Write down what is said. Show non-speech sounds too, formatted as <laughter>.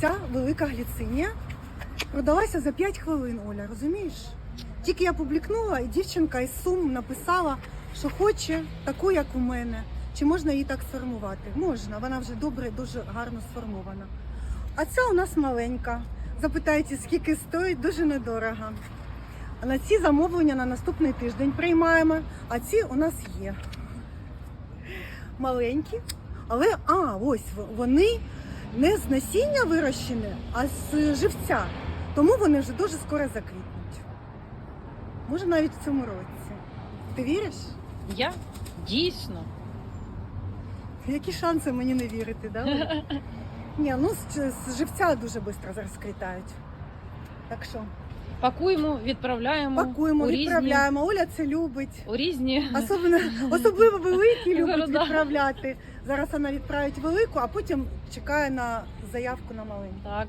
ця велика гліцинія продалася за 5 хвилин, Оля, розумієш? Тільки я публікнула, і дівчинка із Сум написала, що хоче таку, як у мене. Чи можна її так сформувати? Можна, вона вже добре, дуже гарно сформована. А ця у нас маленька. Запитайте, скільки стоїть, дуже недорого. На ці замовлення на наступний тиждень приймаємо, а ці у нас є. Маленькі, але а, ось вони не з насіння вирощені, а з живця. Тому вони вже дуже скоро заквітнуть. Може навіть в цьому році. Ти віриш? Я дійсно. Які шанси мені не вірити, да? <laughs> Ні, ну з, з живця дуже швидко розквітають. Так що Пакуємо, відправляємо пакуємо, у різні, відправляємо. Оля це любить. у різні. Особливо, особливо великі <laughs> любить відправляти. Зараз вона відправить велику, а потім чекає на заявку на маленьку. Так.